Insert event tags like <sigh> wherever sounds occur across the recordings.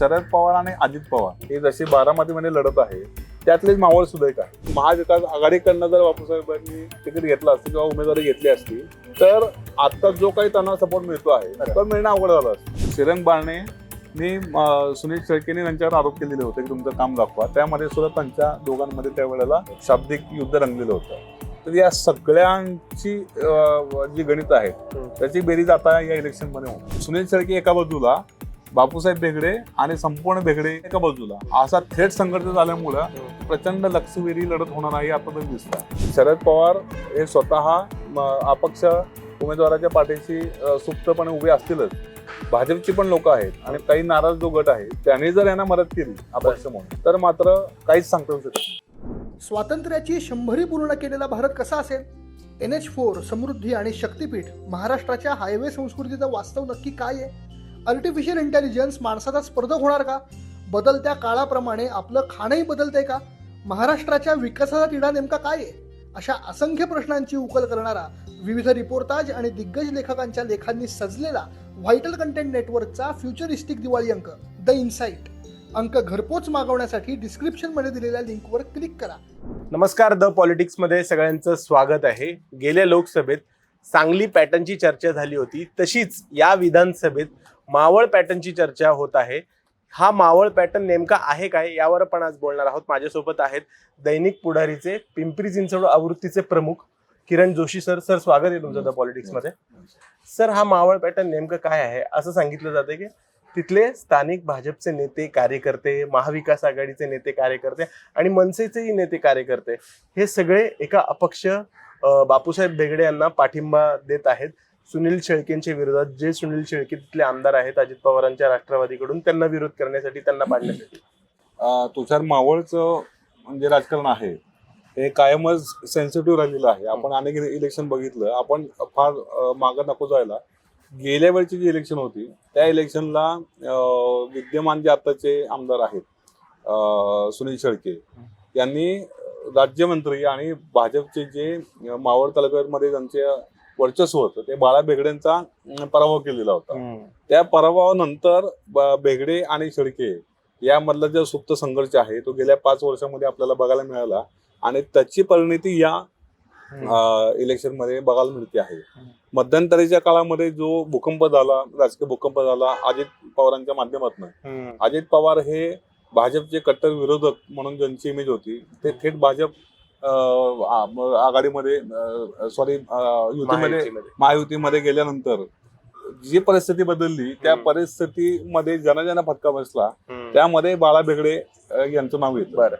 शरद पवार आणि अजित पवार हे जशी बारामतीमध्ये लढत आहे त्यातलेच मावळ सुद्धा एक आहे. महाविकास आघाडीकडनं जर बापूसाहेबांनी तिकीट घेतलं असतं किंवा उमेदवारी घेतली असती तर आता जो काही त्यांना सपोर्ट मिळतो आहे तो मिळणं अवघड झालं असतं. श्रीरंग बारणे मी सुनील शेळकेने त्यांच्यावर आरोप केलेले होते की तुमचं काम दाखवा. त्यामध्ये सुद्धा त्यांच्या दोघांमध्ये त्यावेळेला शाब्दिक युद्ध रंगलेलं होतं. तर या सगळ्यांची जी गणित आहेत त्याची बेरीज आता या इलेक्शनमध्ये होईल सुनील शेळके एका बाजूला बापूसाहेब बेगडे आणि संपूर्ण बेगडे एका बाजूला. असा थेट संघर्ष झाल्यामुळं प्रचंड लक्षवेधी लढत होणार आहे आता तरी दिसत शरद पवार हे स्वतः अपक्ष उमेदवाराच्या पाठीशी सुप्तपणे उभे असतीलच. भाजपची पण लोक आहेत आणि काही नाराज जो गट आहे त्यांनी जर यांना मदत केली अपक्ष म्हणून तर मात्र काहीच सांगता येऊ शकत. स्वातंत्र्याची शंभरी पूर्ण केलेला भारत कसा असेल? एन एच फोर समृद्धी आणि शक्तीपीठ महाराष्ट्राच्या हायवे संस्कृतीचं वास्तव नक्की काय आहे? आर्टिफिशियल इंटेलिजन्स माणसाचा स्पर्धक होणार का? बदलत्या काळाप्रमाणे आपलं खाणंही बदलतंय का? महाराष्ट्राच्या विकासाचा तिढा नेमका काय आहे? अशा असंख्य प्रश्नांची उकल करणारा विविध रिपोर्टाज आणि दिग्गज लेखकांच्या लेखांनी सजलेला व्हायटल कंटेंट नेटवर्कचा फ्युचरिस्टिक दिवाळी अंक द इन्साइट. अंक घरपोच मागवण्यासाठी डिस्क्रिप्शनमध्ये दिलेल्या लिंकवर क्लिक करा. नमस्कार द पॉलिटिक्समध्ये सगळ्यांचं स्वागत आहे. गेल्या लोकसभेत सांगली पॅटर्नची चर्चा झाली होती. तशीच या विधानसभेत मावळ पॅटर्नची चर्चा होत आहे. हा मावळ पॅटर्न नेमका आहे काय यावर पण आज बोलणार आहोत. माझ्यासोबत आहेत दैनिक पुढारीचे पिंपरी चिंचवड आवृत्तीचे प्रमुख किरण जोशी सर. सर स्वागत आहे तुमचं द पॉलिटिक्समध्ये. सर हा मावळ पॅटर्न नेमकं काय आहे? असं सांगितलं जातं की तिथले स्थानिक भाजपचे नेते कार्यकर्ते महाविकास आघाडीचे नेते कार्यकर्ते आणि मनसेचेही नेते कार्यकर्ते हे सगळे एका अपक्ष बापूसाहेब बेगडे यांना पाठिंबा देत आहेत. सुनील शेळकेंच्या विरोधात जे सुनील शेळके तिथले आमदार आहेत अजित पवारांच्या राष्ट्रवादीकडून त्यांना विरोध करण्यासाठी त्यांना पाडण्यासाठी तुषार मावळचं म्हणजे राजकारण आहे हे कायमच सेन्सिटिव्ह राहिलेलं आहे. आपण अनेक इलेक्शन बघितलं. आपण फार मागं नको जायला. गेल्या वेळची जी इलेक्शन होती त्या इलेक्शनला विद्यमान जे आताचे आमदार आहेत सुनील शेळके यांनी राज्यमंत्री आणि भाजपचे जे मावळ तालुक्यामध्ये त्यांचे वर्चस्व होतं. ते बाळा बेगडेंचा पराभव केलेला होता. त्या पराभवानंतर बेगडे आणि शेळके यामधला जो सुप्त संघर्ष आहे तो गेल्या पाच वर्षामध्ये आपल्याला बघायला मिळाला आणि त्याची परिणती या इलेक्शनमध्ये बघायला मिळते आहे. मध्यंतरीच्या काळामध्ये जो भूकंप झाला राजकीय भूकंप झाला अजित पवारांच्या माध्यमातून. अजित पवार हे भाजपचे कट्टर विरोधक म्हणून ज्यांची इमेज होती ते थेट भाजप आघाडीमध्ये सॉरी युतीमध्ये महायुतीमध्ये. गेल्यानंतर जी परिस्थिती बदलली त्या. परिस्थितीमध्ये ज्यांना ज्यांना फटका बसला. त्यामध्ये बाळा बेगडे यांचं नाव येतं बरं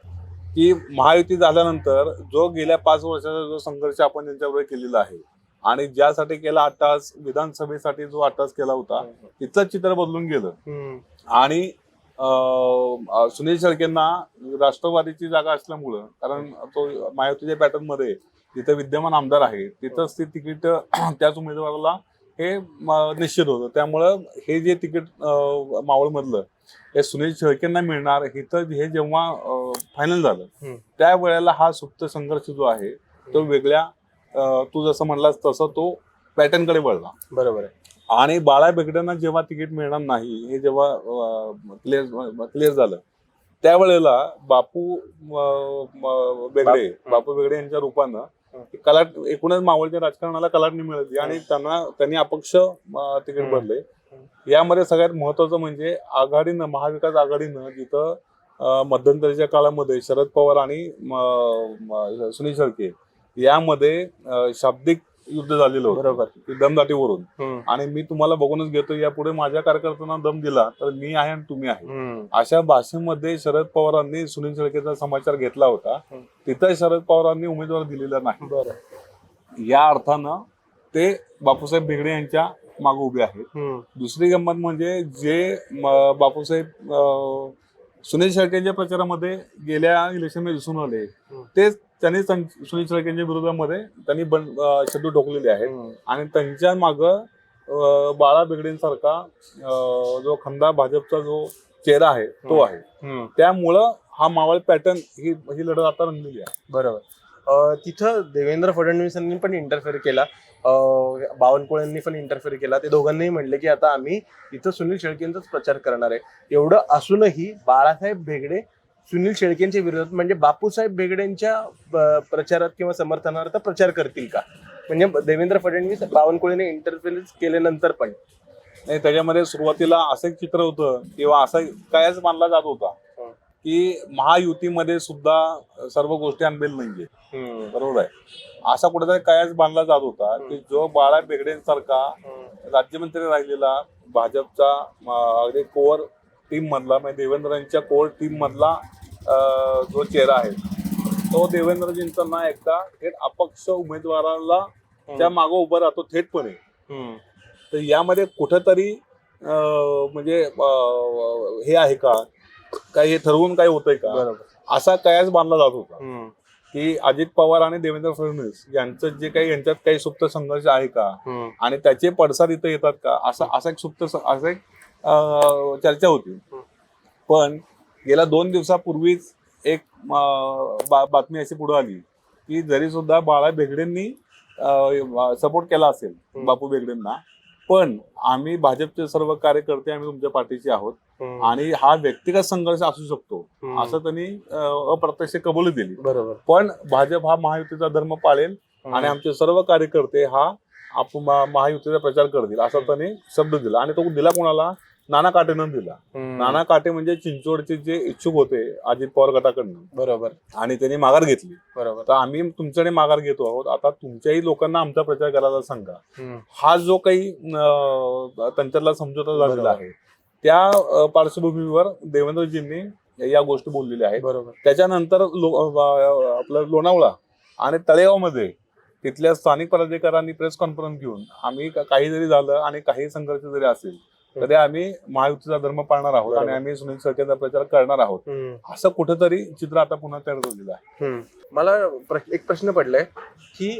की महायुती झाल्यानंतर जो गेल्या पाच वर्षाचा जो संघर्ष आपण त्यांच्याबरोबर केलेला आहे आणि ज्यासाठी केला अट्टास विधानसभेसाठी जो अट्टास केला होता तिथं चित्र बदलून गेलं. आणि सुनील शेळकेंना राष्ट्रवादीची जागा असल्यामुळं कारण तो महायुतीच्या पॅटर्नमध्ये जिथे विद्यमान आमदार आहे तिथंच ते तिकीट <clears throat> त्याच उमेदवाराला हे निश्चित होतं. त्यामुळं हे जे तिकीट मावळमधलं हे सुनील शेळकेंना मिळणार इथं हे जेव्हा फायनल झालं हम्म. त्यावेळेला हा सुप्त संघर्ष जो आहे तो वेगळ्या तू जसं म्हणलास तसं तो पॅटर्नकडे वळला. बरोबर आहे. आणि बाळा बेगड्यांना जेव्हा तिकीट मिळणार नाही हे जेव्हा क्लिअर क्लिअर झालं त्यावेळेला बापू बेगडे बाप- बेगडे यांच्या रूपानं. कलाट एकूणच मावळच्या राजकारणाला कलाटणी मिळाली आणि त्यांना त्यांनी अपक्ष तिकीट. भरले यामध्ये सगळ्यात महत्वाचं म्हणजे आघाडीनं महाविकास आघाडीनं जिथं मध्यंतरीच्या काळामध्ये शरद पवार आणि सुनील शेळके यामध्ये शाब्दिक युद्ध झालेलं होतं बरोबर की दमदाटीवरून. आणि मी तुम्हाला बघूनच घेतो यापुढे माझ्या कार्यकर्त्यांना दम दिला तर मी आहे आणि तुम्ही आहे. अशा भाषेमध्ये शरद पवारांनी सुनील शेळकेचा समाचार घेतला होता. तिथं शरद पवारांनी उमेदवार दिलेला नाही बरं या अर्थानं ते बापूसाहेब बेगडे यांच्या मागे उभे आहेत. दुसरी गंमत म्हणजे जे बापूसाहेब सुनील शेळकेंच्या प्रचारामध्ये गेल्या इलेक्शनमध्ये दिसून आले. तेच त्यांनी सुनील शेळकेंच्या विरोधामध्ये त्यांनी अं, शब्द ठोकलेले आहेत. आणि त्यांच्या माग बाळा बेगडेंसारखा जो खंदा भाजपचा जो चेहरा आहे तो. आहे. त्यामुळं हा मावळ पॅटर्न ही ही लढत आता रंगलेली आहे बरोबर तिथं देवेंद्र फडणवीसांनी पण इंटरफेअर केला. अं, बावनकुळेंनी पण इंटरफेअर केला. ते दोघांनीही म्हणले की आता आम्ही इथं सुनील शेळकेंचाच प्रचार करणार आहे. एवढं असूनही बाळासाहेब भेगडे सुनील शेळकेंच्या विरोधात म्हणजे बापूसाहेब भेगडेंच्या प्रचारात किंवा समर्थनार्थ प्रचार करतील का? म्हणजे देवेंद्र फडणवीस बावनकुळेने इंटरफेअरन्स केल्यानंतर पण. नाही त्याच्यामध्ये सुरुवातीला असं एक चित्र होतं किंवा असं कायच मानला जात होता. की महायुतीमध्ये सुद्धा सर्व गोष्टी अनबेल नाहीये. बरोबर आहे? असा कुठेतरी कायच बांधला जात होता की जो बाळा बेगडेंसारखा राज्यमंत्री राहिलेला भाजपचा अगदी कोर टीम मधला म्हणजे देवेंद्रांच्या कोर टीम मधला जो चेहरा आहे तो देवेंद्रजींचा ना एकदा थेट अपक्ष उमेदवाराला त्या मागे उभा राहतो थेटपणे. तर यामध्ये कुठंतरी म्हणजे हे आहे का? काही हे ठरवून काय होतंय का बरोबर असा कयास बांधला जात होता हम्म. की अजित पवार आणि देवेंद्र फडणवीस यांचं जे काही यांच्यात काही सुप्त संघर्ष आहे का हम्म. आणि त्याचे पडसाद इथं येतात का असा असा एक सुप्त स- असं एक अं, चर्चा होती पण गेल्या दोन दिवसापूर्वीच एक अं, बा- बातमी अशी पुढे आली की जरी सुद्धा बाळा बेगडेंनी सपोर्ट केला असेल हम्म. बापू बेगडेंना पण आम्ही भाजपचे सर्व कार्यकर्ते आम्ही तुमच्या पाठीशी आहोत. आणि हा व्यक्तिगत संघर्ष असू शकतो. असं त्यांनी अप्रत्यक्ष कबुली दिली. बरोबर. पण भाजप हा महायुतीचा धर्म पाळेल आणि आमचे सर्व कार्यकर्ते हा आप मा- महायुतीचा प्रचार करतील असा त्यांनी शब्द दिला आणि तो दिला कोणाला? नाना काटेनं दिला. नाना काटे म्हणजे चिंचवडचे जे इच्छुक होते अजित पवार गटाकडनं. बरोबर. आणि त्यांनी माघार घेतली. बरोबर. तर आम्ही तुमच्याकडे माघार घेतो आहोत. आता तुमच्याही लोकांना आमचा प्रचार करायला सांगा. हा जो काही त्यांच्यातला समझोता झालेला. आहे. त्या पार्श्वभूमीवर देवेंद्रजींनी या गोष्टी बोललेल्या आहेत बरोबर त्याच्यानंतर आपलं लोणावळा आणि तळेगावमध्ये तिथल्या स्थानिक पदाधिकाऱ्यांनी प्रेस कॉन्फरन्स घेऊन आम्ही काही जरी झालं आणि काही संघर्ष जरी असेल तरी आम्ही महायुतीचा धर्म पाळणार आहोत आणि. आम्ही सुनील सरकारचा प्रचार करणार आहोत. असं कुठेतरी चित्र आता पुन्हा तयार झालेलं आहे. मला एक प्रश्न पडलाय की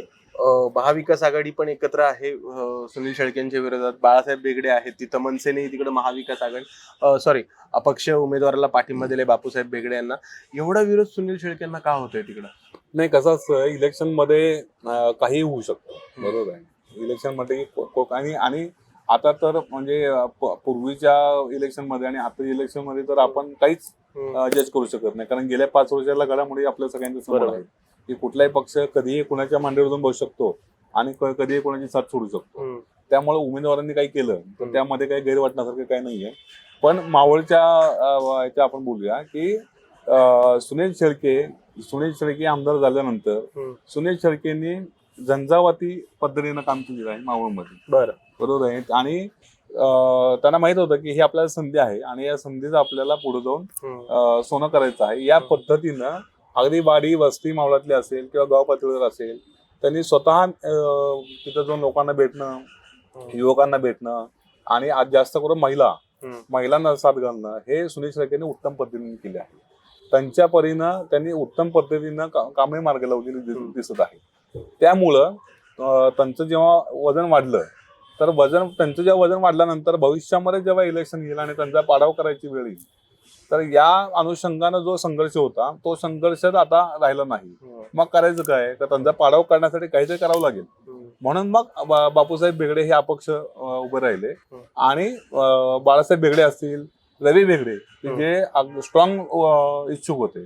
महाविकास आघाडी पण एकत्र आहे सुनील शेळकेंच्या विरोधात. बाळासाहेब बेगडे आहेत तिथं मनसेने तिकडे महाविकास आघाडी सॉरी अपक्ष उमेदवाराला पाठिंबा दिलाय बापूसाहेब बेगडे यांना. एवढा विरोध सुनील शेळकेंना का होतोय तिकडं? नाही कसं असतं इलेक्शनमध्ये काही होऊ शकतं. बरोबर आहे. इलेक्शनमध्ये आणि आणि आता तर म्हणजे पूर्वीच्या इलेक्शनमध्ये आणि आता इलेक्शनमध्ये तर आपण काहीच जज करू शकत नाही. कारण गेल्या पाच वर्षाला घडामोडी आपल्या सगळ्यांच्या समोर. आहे की कुठलाही पक्ष कधीही कुणाच्या मांडीवर जाऊन बसू शकतो आणि कधीही कोणाची साथ सोडू शकतो. त्यामुळे उमेदवारांनी काही केलं तर. त्यामध्ये काही गैर वाटण्यासारखं काही नाहीये. पण मावळच्या याच्या आपण बोलूया की सुनील शेळके सुनील शेळके आमदार झाल्यानंतर. सुनील शेळकेंनी झंझावाती पद्धतीनं काम केलेलं आहे मावळमध्ये. बरं. बरोबर आहे. आणि त्यांना माहीत होतं की ही आपल्याला संधी आहे आणि या संधीचं आपल्याला पुढे जाऊन सोनं करायचं आहे. या पद्धतीनं अगदी वाडी वस्ती मावळातली असेल किंवा गाव पातळीवर असेल त्यांनी स्वतः तिथं जाऊन लोकांना भेटणं युवकांना भेटणं आणि आज जास्त करून महिला. महिलांना साथ घालणं हे सुनील शेळकेने उत्तम पद्धतीने केले आहे त्यांच्या परीनं त्यांनी उत्तम पद्धतीनं कामे मार्ग लावलेली. दिसत आहे त्यामुळं त्यांचं जेव्हा वजन वाढलं तर वजन त्यांचं जेव्हा वजन वाढल्यानंतर भविष्यामध्ये जेव्हा इलेक्शन येईल आणि त्यांचा पाडाव करायची वेळ येईल तर या अनुषंगानं जो संघर्ष होता तो संघर्ष आता राहिला नाही. मग करायचं काय तर त्यांचा पाडाव करण्यासाठी काहीतरी करावं लागेल. म्हणून मग बापूसाहेब बेगडे हे अपक्ष उभे राहिले. आणि बाळासाहेब बेगडे असतील रवी बेगडे. जे स्ट्रॉंग इच्छुक होते.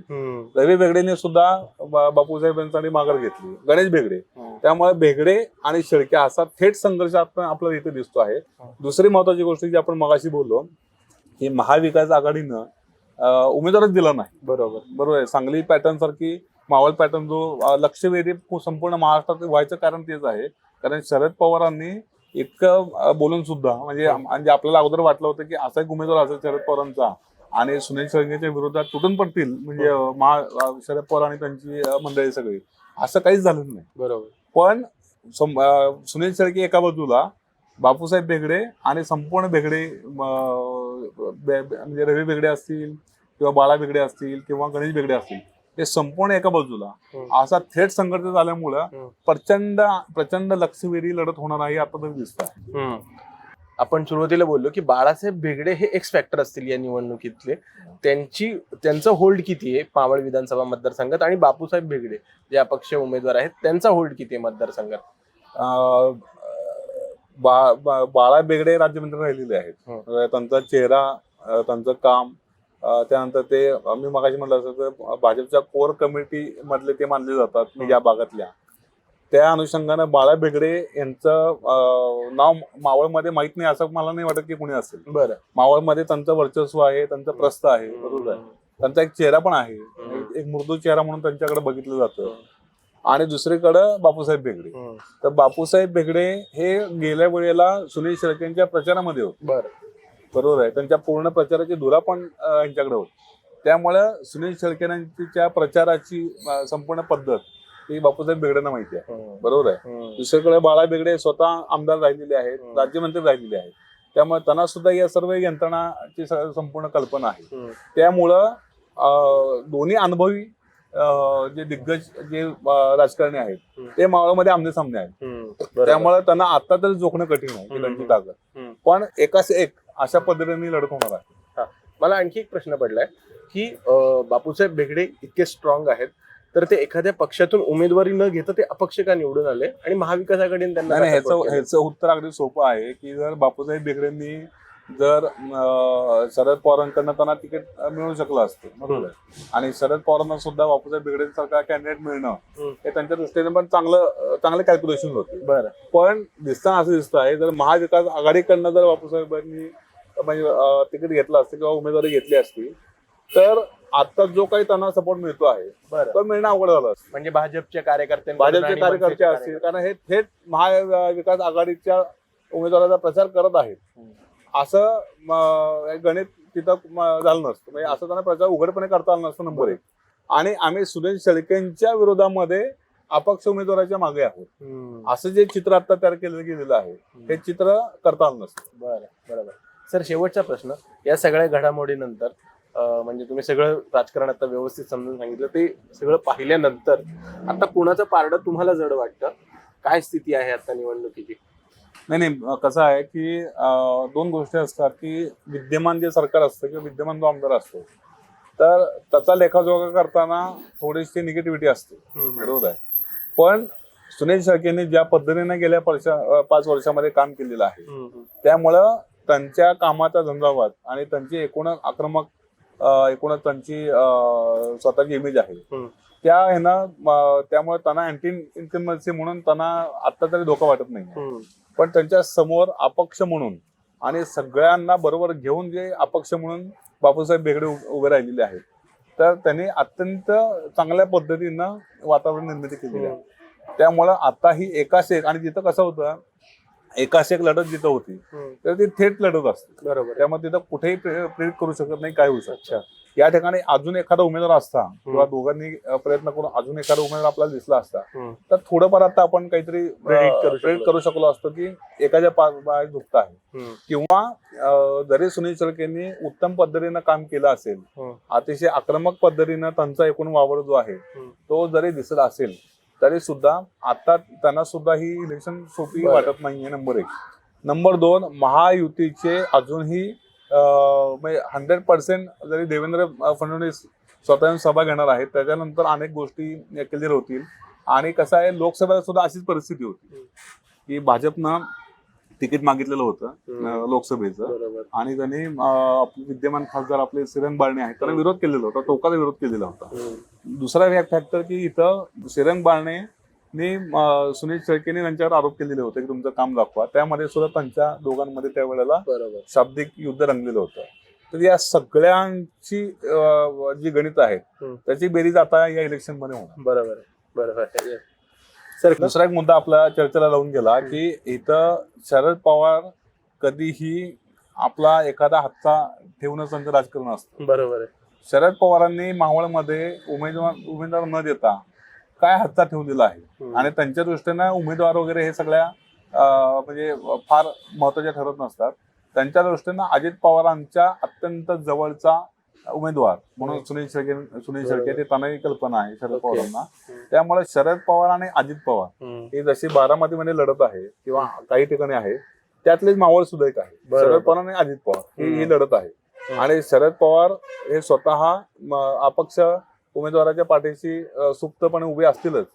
रवी बेगडेने सुद्धा बापूसाहेब यांसाठी माघार घेतली गणेश बेगडे. त्यामुळे बेगडे आणि शेळके असा थेट संघर्ष आपण आपल्याला इथे दिसतो आहे. दुसरी महत्वाची गोष्ट जी आपण मगाशी बोललो की महाविकास आघाडीनं उमेदवारच दिला नाही. बरोबर. बरोबर आहे. सांगली पॅटर्न सारखी मावळ पॅटर्न जो लक्षवेधी संपूर्ण महाराष्ट्रात व्हायचं कारण तेच आहे. कारण शरद पवारांनी इतकं बोलून सुद्धा म्हणजे म्हणजे आपल्याला अगोदर वाटलं होतं की असा एक उमेदवार असेल शरद पवारांचा आणि सुनील शेळकेच्या विरोधात तुटून पडतील म्हणजे महा शरद पवार आणि त्यांची मंडळी सगळी. असं काहीच झालं नाही. बरोबर. पण सुनील शेळके एका बाजूला बापूसाहेब बेगडे आणि संपूर्ण बेगडे म्हणजे रवी बेगडे असतील किंवा बाळा बेगडे असतील किंवा गणेश बेगडे असतील हे संपूर्ण एका बाजूला. असा थेट संघर्ष झाल्यामुळं. प्रचंड प्रचंड लक्षवेधी लढत होणार आहे आता तरी दिसत आहे. आपण सुरुवातीला बोललो की बाळासाहेब भेगडे हे एक्स फॅक्टर असतील या निवडणुकीतले त्यांची त्यांचं होल्ड किती आहे मावळ विधानसभा मतदारसंघात आणि बापूसाहेब भेगडे जे अपक्ष उमेदवार आहेत त्यांचा होल्ड किती आहे मतदारसंघात बा- बा- बाळा बेगडे राज्यमंत्री राहिलेले आहेत. हं. त्यांचा चेहरा त्यांचं काम त्यानंतर ते मी मगाशी म्हटलं असं तर भाजपच्या कोर कमिटी मधले ते मानले जातात हं. या भागातल्या. त्या अनुषंगानं बाळा बेगडे यांचं नाव मावळमध्ये माहीत नाही असं मला नाही वाटत की कुणी असेल. बरं. मावळमध्ये त्यांचं वर्चस्व आहे त्यांचं प्रस्थ आहे बरोबर. आहे त्यांचा एक चेहरा पण आहे. हं. एक मृदू चेहरा म्हणून त्यांच्याकडे बघितलं जातं. आणि दुसरीकडं बापूसाहेब बेगडे. तर बापूसाहेब बेगडे हे गेल्या वेळेला सुनील शेळकेंच्या प्रचारामध्ये होते बरं बरोबर आहे त्यांच्या पूर्ण प्रचाराची धुरा पण यांच्याकडे होती त्यामुळं सुनील शेळकेंच्या प्रचाराची संपूर्ण पद्धत ही बापूसाहेब बेगडेंना माहिती आहे. बरोबर आहे. दुसरीकडे बाळा बेगडे स्वतः आमदार राहिलेले आहेत. राज्यमंत्री राहिलेले आहेत त्यामुळे त्यांना सुद्धा या सर्व यंत्रणाची संपूर्ण कल्पना आहे. त्यामुळं दोन्ही अनुभवी जे दिग्गज जे राजकारणी आहेत. ते मावळमध्ये आमने सामने आहेत. त्यामुळे त्यांना आता तरी जोखणं कठीण आहे हम्म. ताकद. पण एकाच एक अशा पद्धतीने लढत होणार आहे मला आणखी एक प्रश्न पडलाय की बापूसाहेब बेगडे इतके स्ट्रॉंग आहेत तर ते एखाद्या पक्षातून उमेदवारी न घेता ते अपक्ष का निवडून आले आणि महाविकास आघाडीने त्यांना ह्याचं? ह्याचं उत्तर अगदी सोपं आहे की जर बापूसाहेब बेगडेंनी जर शरद पवारांकडनं त्यांना तिकीट मिळू शकलं असतं बरोबर आणि शरद पवारांना सुद्धा बापूसाहेब बेगडेंसारखा कॅन्डिडेट मिळणं. हे त्यांच्या दृष्टीने पण चांगलं चांगलं कॅल्क्युलेशन होते. बरं. पण दिसताना असं दिसतं आहे जर महाविकास आघाडीकडनं जर बापूसाहेबांनी म्हणजे तिकीट घेतलं असतं किंवा उमेदवारी घेतली असती तर आता जो काही त्यांना सपोर्ट मिळतो आहे तो मिळणं अवघड झालं असतं. म्हणजे भाजपच्या कार्यकर्ते भाजपचे कार्यकर्ते असतील कारण हे थेट महाविकास आघाडीच्या उमेदवाराचा प्रचार करत आहेत. असं गणित तिथं झालं नसतं. म्हणजे असं त्यांना प्रचार उघडपणे करता आला नसतं नंबर एक. आणि आम्ही सुनील शेळकेंच्या विरोधामध्ये अपक्ष उमेदवाराच्या मागे आहोत. असं जे चित्र आता तयार केलं गेलेलं आहे हे चित्र करता आलं नसतं. बरं बरोबर सर शेवटचा प्रश्न. या सगळ्या घडामोडीनंतर म्हणजे तुम्ही सगळं राजकारण आता व्यवस्थित समजून सांगितलं ते सगळं पाहिल्यानंतर आता कुणाचं पारडं तुम्हाला जड वाटतं? काय स्थिती आहे आता निवडणुकीची? नाही नाही कसं आहे की दोन गोष्टी असतात की विद्यमान जे सरकार असतं किंवा विद्यमान जो आमदार असतो तर त्याचा लेखाजोखा करताना थोडीशी निगेटिव्हिटी असते. बरोबर आहे. पण सुनील शेळकेंनी ज्या पद्धतीने गेल्या वर्षा पाच वर्षामध्ये काम केलेलं आहे त्यामुळं त्यांच्या कामाचा झंझावात आणि त्यांची एकूण आक्रमक एकूणच त्यांची स्वतःची इमेज आहे. त्या ह्यानं त्यामुळे त्यांना अँटी इन्कम्बन्सी म्हणून त्यांना आता तरी धोका वाटत नाही पण त्यांच्यासमोर अपक्ष म्हणून आणि सगळ्यांना बरोबर घेऊन जे अपक्ष म्हणून बापूसाहेब बेगडे उभे राहिलेले आहेत तर त्यांनी अत्यंत चांगल्या पद्धतीनं वातावरण निर्मिती केलेली आहे. त्यामुळं आता ही एकाच एक आणि जिथं कसं होतं एकाच एक लढत जिथं होती तर ती थेट लढत असते. बरोबर. त्यामुळे तिथं कुठेही प्रे- प्रेरित करू शकत नाही काय होऊ शकतं. अच्छा. या ठिकाणी अजून एखादा उमेदवार असता किंवा दोघांनी प्रयत्न करून अजून एखादा उमेदवार आपल्याला दिसला असता. तर थोडंफार आता आपण काहीतरी Predict करू शकलो. प्रेरित करू शकलो असतो की एखाद्या पाय दुखत आहे. किंवा जरी सुनील शेळकेंनी उत्तम पद्धतीनं काम केलं असेल. अतिशय आक्रमक पद्धतीनं त्यांचा एकूण वावर जो आहे. तो जरी दिसत असेल तरी सुद्धा आता त्यांना सुद्धा ही इलेक्शन सोपी. वाटत नाहीये नंबर एक नंबर दोन महायुतीचे अजूनही म्हणजे हंड्रेड पर्सेंट जरी देवेंद्र फडणवीस स्वतः सभा घेणार आहेत त्याच्यानंतर अनेक गोष्टी क्लिअर होतील. आणि कसं आहे लोकसभेला सुद्धा अशीच परिस्थिती होती. की भाजपनं तिकीट मागितलेलं होतं लोकसभेचं. आणि त्यांनी आपले विद्यमान खासदार आपले श्रीरंग बारणे आहेत त्यांना विरोध केलेला होता टोकाचा विरोध केलेला होता. दुसरा फॅक्टर की इथं श्रीरंग बारणे अं, सुनील शेळकेने त्यांच्यावर आरोप केलेले होते की तुमचं काम दाखवा त्यामध्ये सुद्धा त्यांच्या दोघांमध्ये त्यावेळेला बरोबर शाब्दिक युद्ध रंगलेलं होतं तर या सगळ्यांची जी गणित आहेत. त्याची बेरीज आता या इलेक्शनमध्ये होणार बरोबर. बरोबर. सर दुसरा एक मुद्दा आपला चर्चेला लावून गेला की इथं शरद पवार कधीही आपला एखादा हातचा ठेवूनच त्यांचं राजकारण असतं बरोबर आहे शरद पवारांनी मावळमध्ये उमेदवार उमेदवार न देता काय हातचा ठेवून दिला आहे. आणि त्यांच्या दृष्टीनं उमेदवार वगैरे हे सगळ्या म्हणजे फार महत्त्वाच्या ठरत नसतात त्यांच्या दृष्टीनं अजित पवारांच्या अत्यंत जवळचा उमेदवार म्हणून. सुनील शेळके सुनील. शेळके ते त्यांनाही कल्पना आहे शरद. पवारांना. त्यामुळे शरद पवार आणि अजित पवार. ही जशी बारामतीमध्ये लढत आहे किंवा काही ठिकाणी आहे त्यातलेच मावळ सुद्धा एक आहे. शरद पवार आणि अजित पवार ही लढत आहे. आणि शरद पवार हे स्वतः अपक्ष उमेदवाराच्या पाठीशी सुप्तपणे उभे असतीलच.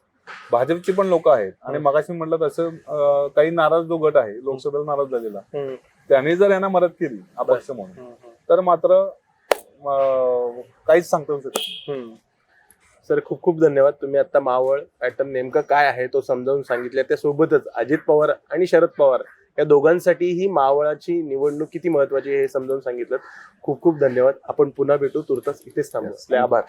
भाजपची पण लोक आहेत. आणि. मगाशी म्हटलं तसं काही नाराज जो गट आहे लोकसभेला नाराज झालेला. त्यांनी जर यांना मदत केली अपक्ष म्हणून. तर मात्र काहीच सांगता येऊ शकत. सर खूप खूप धन्यवाद. तुम्ही आता मावळ पॅटर्न नेमकं काय आहे तो समजावून सांगितलं. त्यासोबतच अजित पवार आणि शरद पवार या दोघांसाठी ही मावळाची निवडणूक किती महत्वाची हे समजावून सांगितलं. खूप खूप धन्यवाद. आपण पुन्हा भेटू. तुर्तास इथेच थांबू. आभार.